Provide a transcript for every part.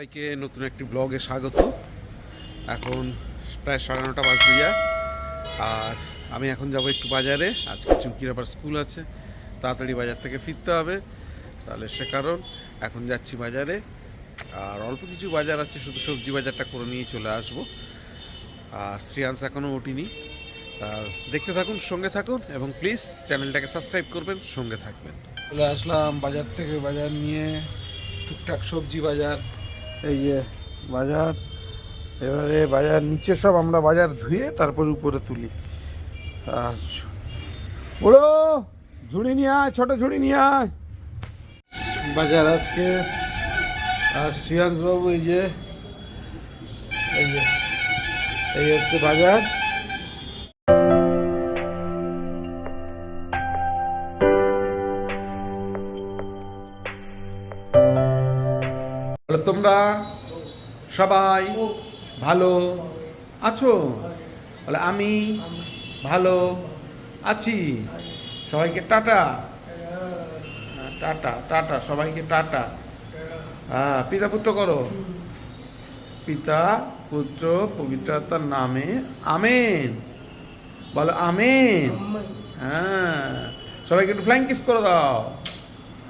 সবাইকে নতুন একটি ব্লগে স্বাগত। এখন প্রায় সাড়ে নটা বাজতে যায় আর আমি এখন যাব একটু বাজারে। আজকে চুমকির আবার স্কুল আছে। তাড়াতাড়ি বাজার থেকে ফিরতে হবে। তাহলে সে কারণ। এখন যাচ্ছি বাজারে। আর অল্প কিছু বাজার আছে। শুধু সবজি বাজারটা করে নিয়ে চলে আসব। আর শ্রেয়াংশ এখনও ওঠেনি। আর দেখতে থাকুন, সঙ্গে থাকুন এবং প্লিজ চ্যানেলটাকে সাবস্ক্রাইব করবেন, সঙ্গে থাকবেন। চলে আসলাম বাজার থেকে বাজার নিয়ে। টুকটাক সবজি বাজার। এই যে বাজার, এবারে বাজার নিচে সব আমরা বাজার ধুয়ে তারপর উপরে তুলি। আর বড়ো ঝুড়ি নিয়ে আয়, ছোটো ঝুড়ি নিয়ে আয়। বাজার আজকে, আর শ্রিয়াংশবাবু এই যে এই যে, এই হচ্ছে বাজার। তোমরা সবাই ভালো আছো? বলে আমি ভালো আছি। সবাইকে টাটা। হ্যাঁ, টাটা টাটা সবাইকে টাটা। হ্যাঁ পিতা পুত্র করো। পিতা পুত্র পবিত্রতার নামে আমেন। বলো আমেন। হ্যাঁ সবাইকে একটু ফ্ল্যাং কিস করে দাও।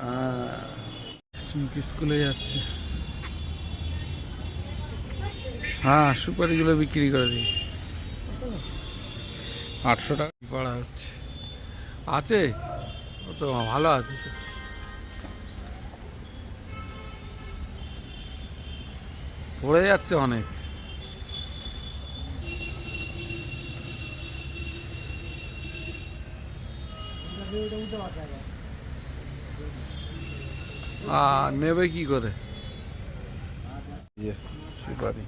হ্যাঁ। স্কুলে যাচ্ছে। হ্যাঁ সুপারিগুলো বিক্রি করে দিয়েছি। আটশো টাকা পড়া হচ্ছে? আছে? ও তো ভালো আছে তো। পড়ে যাচ্ছে অনেক। নেবে কি করে? ইয়ে, সুপারি।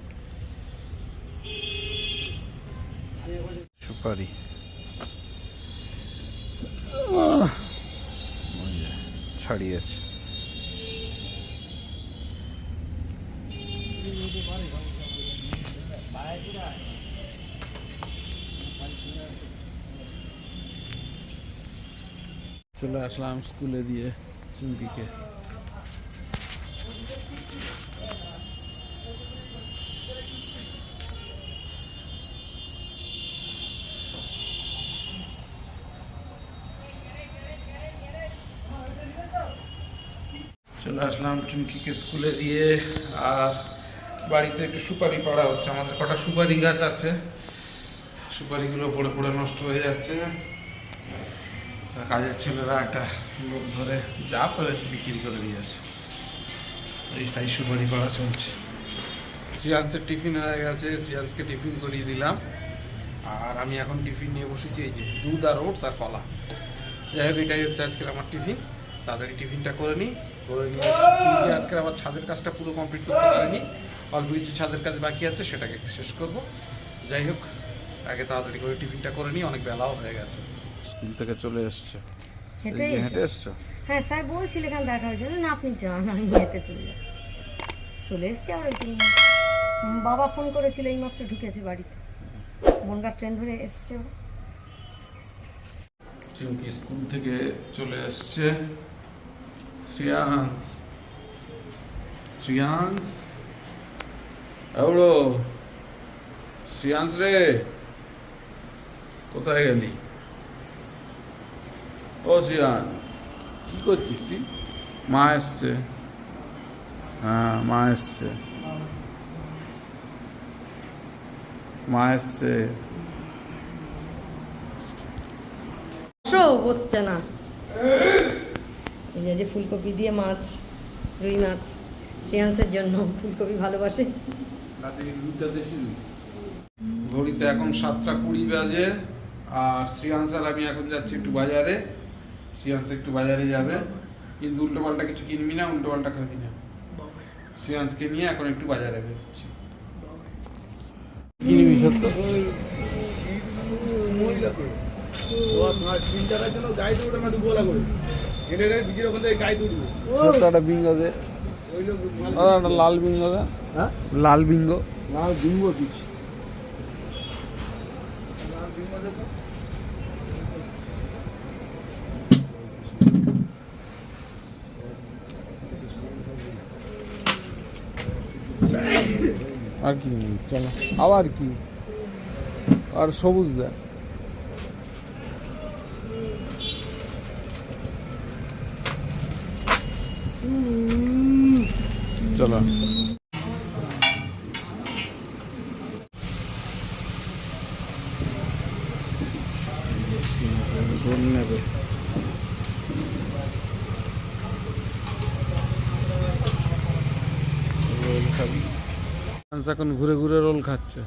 যে, ছাড়িয়েছে চলে আসলাম স্কুলে দিয়ে চুমকিকে। চলে আসলাম চুমকিকে স্কুলে দিয়ে। আর বাড়িতে একটু সুপারি পাড়া হচ্ছে, আমাদের কটা সুপারি গাছ আছে। সুপারিগুলো পড়ে পড়ে নষ্ট হয়ে যাচ্ছে। কাজের ছেলেরা একটা লোক ধরে যা পেরেছে বিক্রি করে দিয়েছে এইটাই সুপারি পাড়া চলছে। শ্রিয়াংসের টিফিন হয়ে গেছে শ্রিয়াংসকে টিফিন করিয়ে দিলাম। আর আমি এখন টিফিন নিয়ে বসেছি, এই যে দুধ আর ওটস আর কলা। যাই হোক, এটাই হচ্ছে আজকের আমার টিফিন। তাড়াতাড়ি টিফিনটা করে নিই। করে নিয়ে আজকের আমার ছাদের কাজটা পুরো কমপ্লিট করতে পারিনি। অল্প কিছু ছাদের কাজ বাকি আছে সেটাকে শেষ করব। যাই হোক আগে তাড়াতাড়ি করে টিফিনটা করে নিই অনেক বেলাও হয়ে গেছে। স্কুল থেকে চলে এসছে। এসো। হেঁটে এসছো। হ্যাঁ স্যার বলছিল এখানে দেখার জন্য না আপনি যান আমি হেঁটে চলে যাচ্ছি। চলে এসছি আর ওই বাবা ফোন করেছিল এইমাত্র ঢুকেছে বাড়িতে। বনগাঁ ট্রেন ধরে এসছে চুমকি স্কুল থেকে চলে এসছে। শ্রিয়াংস শ্রিয়াংস এওড়ো শ্রিয়াংস রে কোথায় গেলি? ও শ্রিয়াংস কি করছিস তুই? মা এসছে। হ্যাঁ মা এসছে। মা এসছে। বসো বসছে না। এই যে- ফুলকপি দিয়ে মাছ রুই মাছ শ্রেয়াংসের জন্য ফুলকপি ভালোবাসে। ঘড়িতে এখন সাতটা কুড়ি বাজে আর শ্রিয়াংশ আর আমি এখন যাচ্ছি একটু বাজারে। শ্রিয়াংশ একটু বাজারে যাবে। কিন্তু উল্টো পাল্টা কিছু কিনবি না উল্টো পাল্টা খাবি না। শ্রিয়াংশকে নিয়ে এখন একটু বাজারে বেরোচ্ছি। কিনবি সত্য? মহিলা তো তোমার তিন টাকার জন্য গায়ে দৌড়ে না ডুবো করে। একটা বিঙ্গো দে। দাদা একটা লাল বিঙ্গো দে। হ্যাঁ? লাল বিঙ্গো। না বিঙ্গো দিচ্ছি। আর কি চলো। আবার কি? আর সবুজ দেখ চলো। নেবে এখন ঘুরে ঘুরে রোল খাচ্ছে।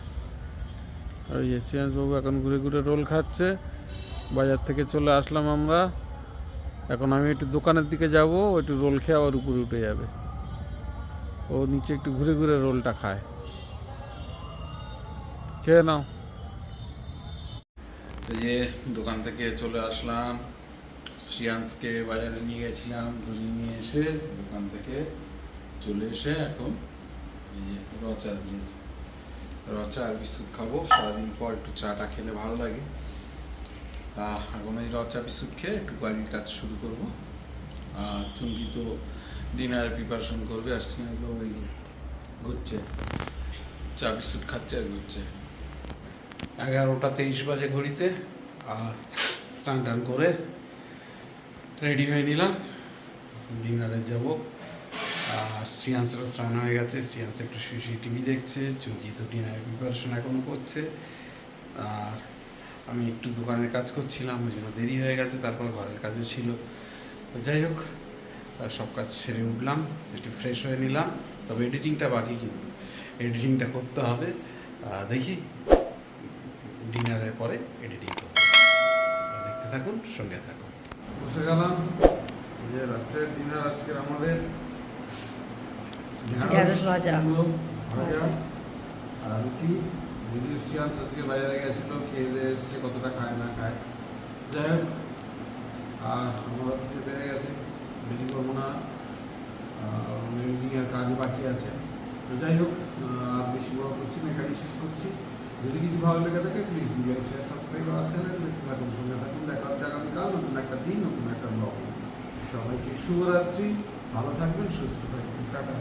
ওই যে সিয়ান্স বাবু এখন ঘুরে ঘুরে রোল খাচ্ছে। বাজার থেকে চলে আসলাম আমরা। এখন আমি একটু দোকানের দিকে যাব একটু রোল খেয়ে আবার উপরে উঠে যাবে। ও নিচে একটু ঘুরে ঘুরে রোলটা খায়। খেয়ে নাও। যে দোকান থেকে চলে আসলাম শ্রিয়াংসকে বাজারে নিয়ে গেছিলাম, ধরে নিয়ে এসে দোকান থেকে চলে এসে এখন এই যে রচা দিয়েছে। রচা আর বিস্কুট খাব, সারাদিন পর একটু চাটা খেলে ভালো লাগে। এখন এই রচা বিস্কুট খেয়ে একটু বাড়ির কাজ শুরু করব। আর চুমকি তো ডিনার প্রিপারেশন করবে, আর শ্রিয়াংস ওই ঘুরছে। চা বিস্কুট খাচ্ছে আর ঘুরছে। এগারোটা তেইশ বাজে ঘড়িতে, আর স্নান টান করে রেডি হয়ে নিলাম। ডিনারে যাব। আর শ্রিয়াংসেরও স্নান হয়ে গেছে। শ্রিয়াংস একটু শুয়ে টিভি দেখছে। চুমকি তো ডিনারের প্রিপারেশন এখনও করছে। আর আমি একটু দোকানের কাজ করছিলাম ওই জন্য দেরি হয়ে গেছে তারপর ঘরের কাজও ছিল। তো যাই হোক সব কাজ সেরে উঠলাম একটু ফ্রেশ হয়ে নিলাম তবে এডিটিংটা বাকি কিন্তু। এডিটিংটা করতে হবে দেখি ডিনারের পরে এডিটিং করব। দেখতে থাকুন সঙ্গে থাকুন। বসে গেলাম যে রাত্রের ডিনার আজকের আমাদের। ঢেঁড়স ভাজা। কুমড়ো ভাজা ভাজা। আর রুটি। শ্রিয়াংশ আজকে বাজারে গেছিল খেয়ে দিয়ে এসছে, কতটা খায় না খায়। যাই হোক আমার আজকে বেড়ে গেছে বেশি করব না। এডিটিংয়ের কাজ বাকি আছে। তো যাই হোক আর বেশি বড় করছি না, এখানেই শেষ করছি। যদি কিছু ভালো লেগে থাকে প্লিজ লাইক শেয়ার সাবস্ক্রাইব আমার চ্যানেল থাকুন, সঙ্গে থাকুন, দেখা হচ্ছে আগামীকাল নতুন একটা দিন, নতুন একটা ব্লগ সবাইকে শুভরাত্রি, ভালো থাকবেন, সুস্থ থাকবেন, টাটা।